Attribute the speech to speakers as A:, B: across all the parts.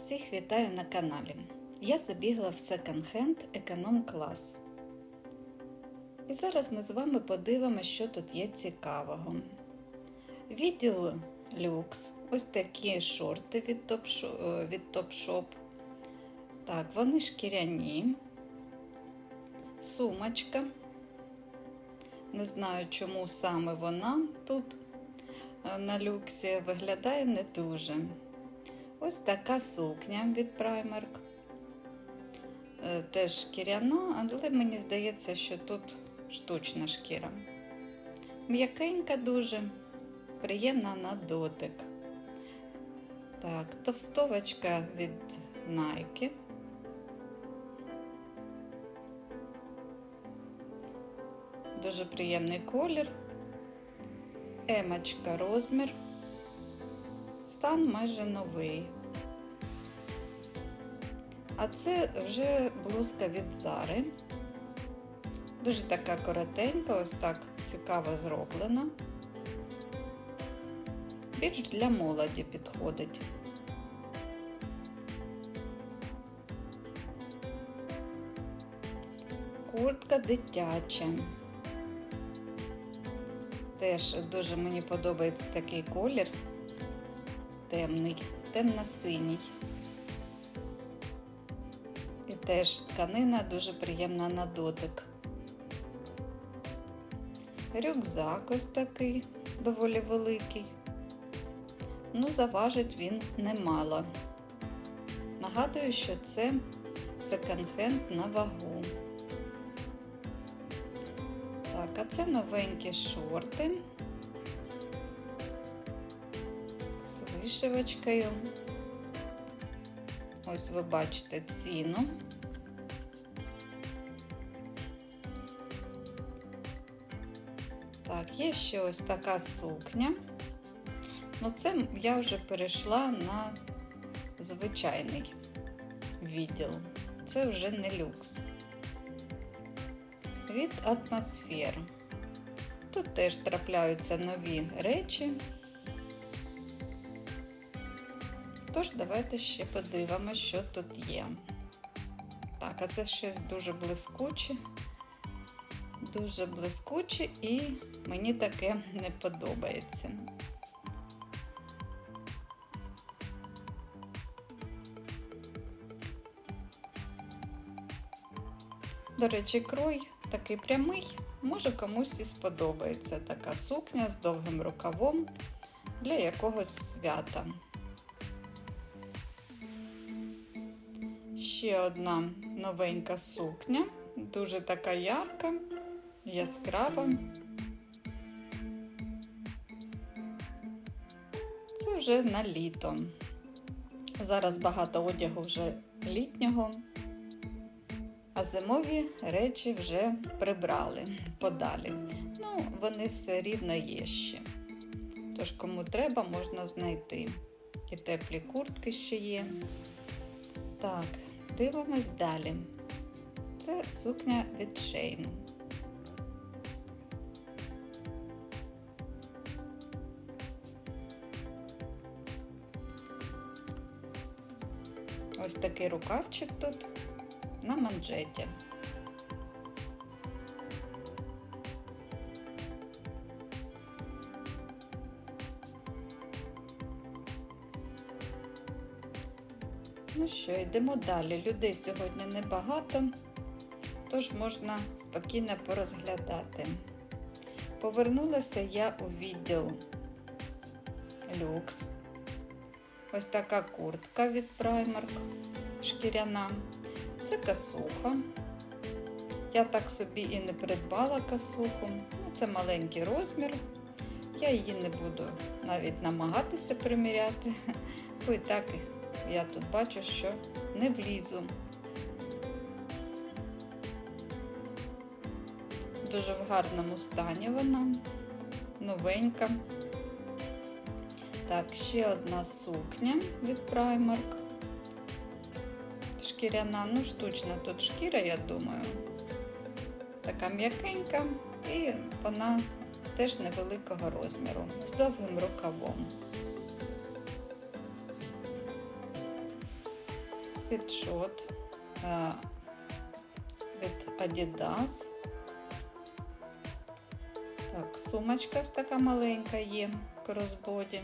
A: Всіх вітаю на каналі. Я забігла в секонд-хенд економ клас. І зараз ми з вами подивимося, що тут є цікавого. Відділ люкс. Ось такі шорти від Topshop. Від Topshop. Так, вони шкіряні. Сумочка. Не знаю, чому саме вона тут е, на люксі виглядає не дуже. Ось така сукня від Primark. Е, Теж шкіряна, але мені здається, що тут штучна шкіра. М'якенька дуже, приємна на дотик. Так, товстовочка від Nike. Дуже приємний колір. Емочка розмір. Стан майже новий. А це вже блузка від Зари. Дуже така коротенька, ось так цікаво зроблена. Більш для молоді підходить. Куртка дитяча. Теж дуже мені подобається такий колір темний, темно-синій. І теж тканина дуже приємна на дотик. Рюкзак ось такий, доволі великий. Ну, заважить він немало. Нагадую, що це секонд-хенд на вагу. Так, а це новенькі шорти. Вишивочкою. Ось ви бачите ціну. Так, є ще ось така сукня. Ну, це я вже перейшла на звичайний відділ. Це вже не люкс. Від атмосфер. Тут теж трапляються нові речі. Тож, давайте ще подивимося, що тут є. Так, а це щось дуже блискуче, дуже блискуче і мені таке не подобається. До речі, крой такий прямий, може комусь і сподобається така сукня з довгим рукавом для якогось свята. Ще одна новенька сукня, дуже така ярка, яскрава. Це вже на літо. Зараз багато одягу вже літнього, а зимові речі вже прибрали подалі. Ну, вони все рівно є ще. Тож, кому треба, можна знайти. І теплі куртки ще є. Так, дивимось далі. Це сукня від Шейн. Ось такий рукавчик тут на манжеті. Йдемо далі. Людей сьогодні небагато, тож можна спокійно порозглядати. Повернулася я у відділ люкс. Ось така куртка від Primark шкіряна. Це касуха. Я так собі і не придбала касуху. Ну, Це маленький розмір. Я її не буду навіть намагатися приміряти, бо і так я тут бачу, що не влізу. Дуже в гарному стані вона, новенька. Так, ще одна сукня від Primark. Шкіряна, ну, штучна тут шкіра, я думаю. Така м'якенька, і вона теж невеликого розміру, з довгим рукавом. Світшот від Adidas. Так, сумочка ось така маленька є в кросбоді.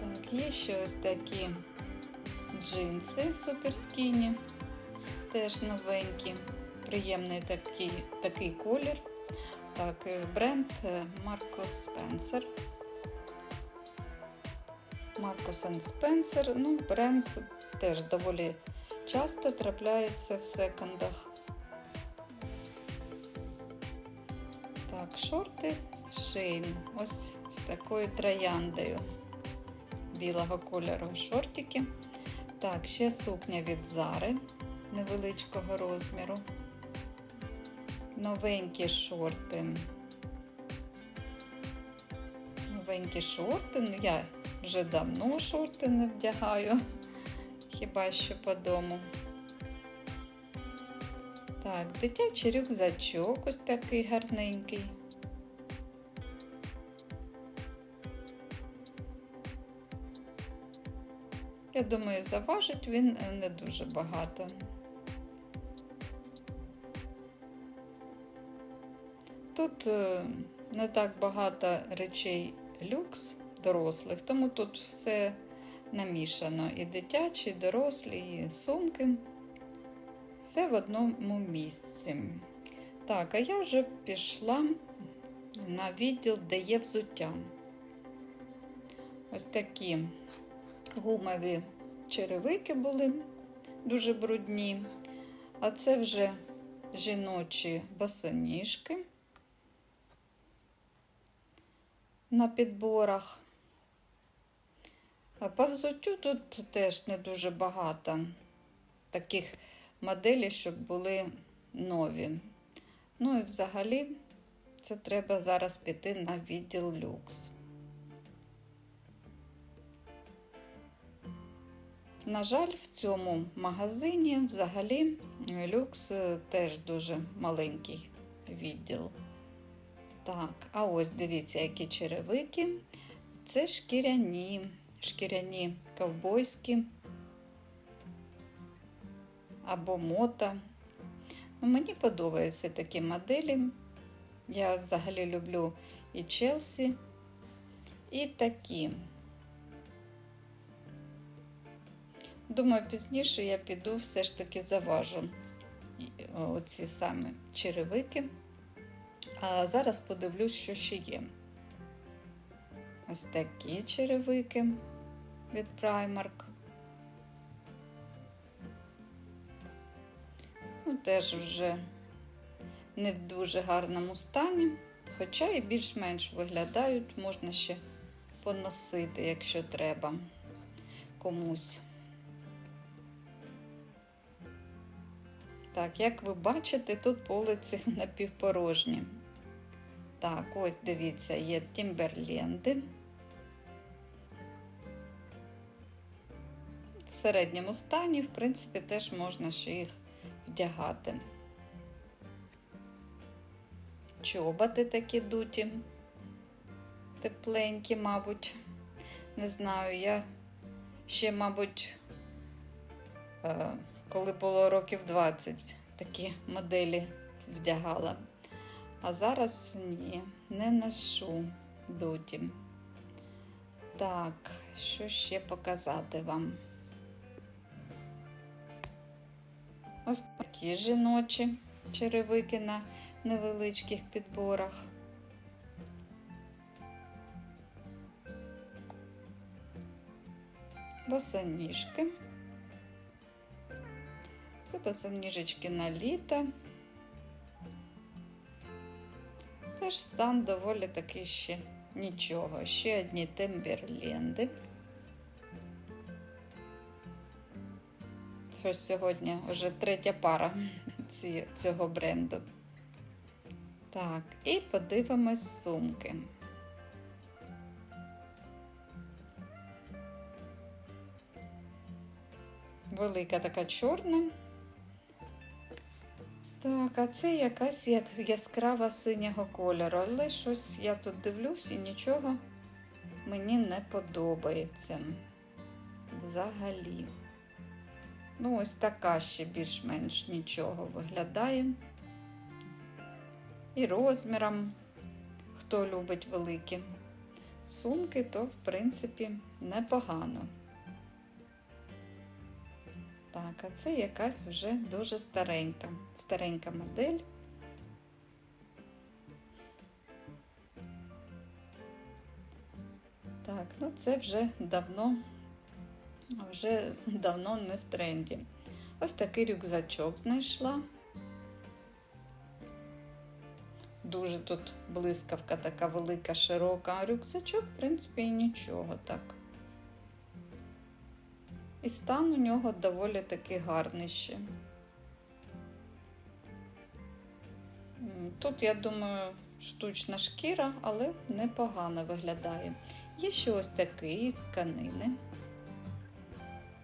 A: Так, є ще ось такі джинси суперскіні, теж новенькі, приємний такий, такий колір. Так, е, бренд Маркос Спенсер. Маркос Спенсер, ну, бренд теж доволі часто трапляється в секондах. Так, шорти Шейн. Ось з такою трояндою білого кольору шортики. Так, ще сукня від Зари невеличкого розміру. Новенькі шорти. Новенькі шорти. Ну, я вже давно шорти не вдягаю, хіба що по дому. Так, дитячий рюкзачок ось такий гарненький. Я думаю, заважить він е, не дуже багато. Тут е, не так багато речей люкс дорослих, тому тут все намішано. І дитячі, і дорослі, і сумки. Все в одному місці. Так, а я вже пішла на відділ, де є взуття. Ось такі гумові черевики були дуже брудні. А це вже жіночі босоніжки на підборах. По взуттю тут теж не дуже багато таких моделей, щоб були нові. Ну і взагалі це треба зараз піти на відділ люкс. На жаль, в цьому магазині взагалі люкс теж дуже маленький відділ. Так, а ось дивіться, які черевики. Це шкіряні, шкіряні ковбойські або мота. Ну, Мені подобаються такі моделі. Я взагалі люблю і Челсі, і такі. Думаю, пізніше я піду все ж таки заважу оці самі черевики. А зараз подивлюсь, що ще є. Ось такі черевики від Primark. Ну, теж вже не в дуже гарному стані, хоча і більш-менш виглядають, можна ще поносити, якщо треба комусь. Так, як ви бачите, тут полиці напівпорожні. Так, ось дивіться, є тімберленди. В середньому стані, в принципі, теж можна ще їх вдягати. Чоботи такі дуті, тепленькі, мабуть. Не знаю, я ще, мабуть, е, коли було років 20 такі моделі вдягала. А зараз ні, не ношу дуті. Так, що ще показати вам? Ось такі жіночі черевики на невеличких підборах. Босоніжки. Це босоніжечки на літо. Теж стан доволі такий ще нічого. Ще одні темберленди. Щось сьогодні вже третя пара цього бренду. Так, і подивимось сумки. Велика така чорна. Так, а це якась як яскрава синього кольору, але щось я тут дивлюсь і нічого мені не подобається. Взагалі. Ну, ось така ще більш-менш нічого виглядає. І розміром, хто любить великі сумки, то, в принципі, непогано. Так, а це якась вже дуже старенька, старенька модель. Так, ну це вже давно, вже давно не в тренді. Ось такий рюкзачок знайшла. Дуже тут блискавка така велика, широка, рюкзачок, в принципі, і нічого так. І стан у нього доволі таки гарний ще. Тут, я думаю, штучна шкіра, але непогано виглядає. Є ще ось такий з тканини.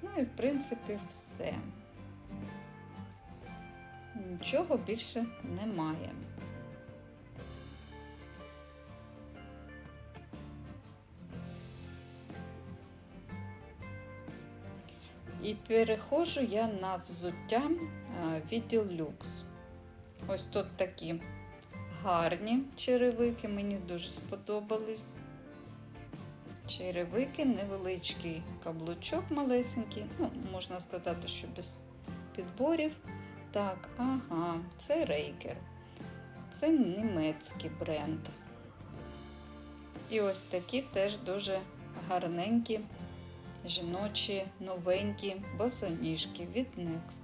A: Ну і, в принципі, все. Нічого більше немає. І переходжу я на взуття е, відділ люкс. Ось тут такі гарні черевики, мені дуже сподобались. Черевики, невеличкий каблучок малесенький, ну, можна сказати, що без підборів. Так, ага, це рейкер. Це німецький бренд. І ось такі теж дуже гарненькі жіночі новенькі босоніжки від Next.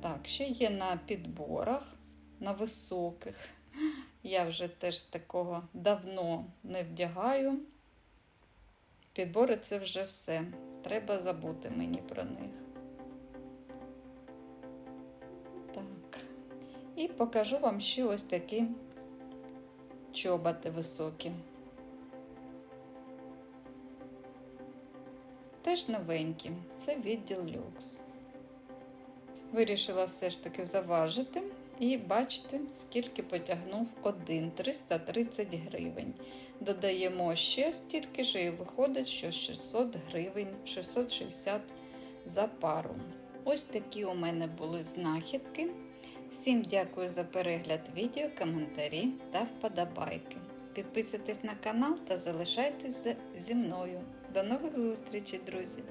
A: Так, ще є на підборах, на високих. Я вже теж такого давно не вдягаю. Підбори це вже все. Треба забути мені про них. І покажу вам ще ось такі чоботи високі. Теж новенькі. Це відділ люкс. Вирішила все ж таки заважити і бачите, скільки потягнув один 330 гривень. Додаємо ще стільки ж і виходить, що 600 гривень, 660 за пару. Ось такі у мене були знахідки. Всім дякую за перегляд відео, коментарі та вподобайки. Підписуйтесь на канал та залишайтесь зі мною. До нових зустрічей, друзі!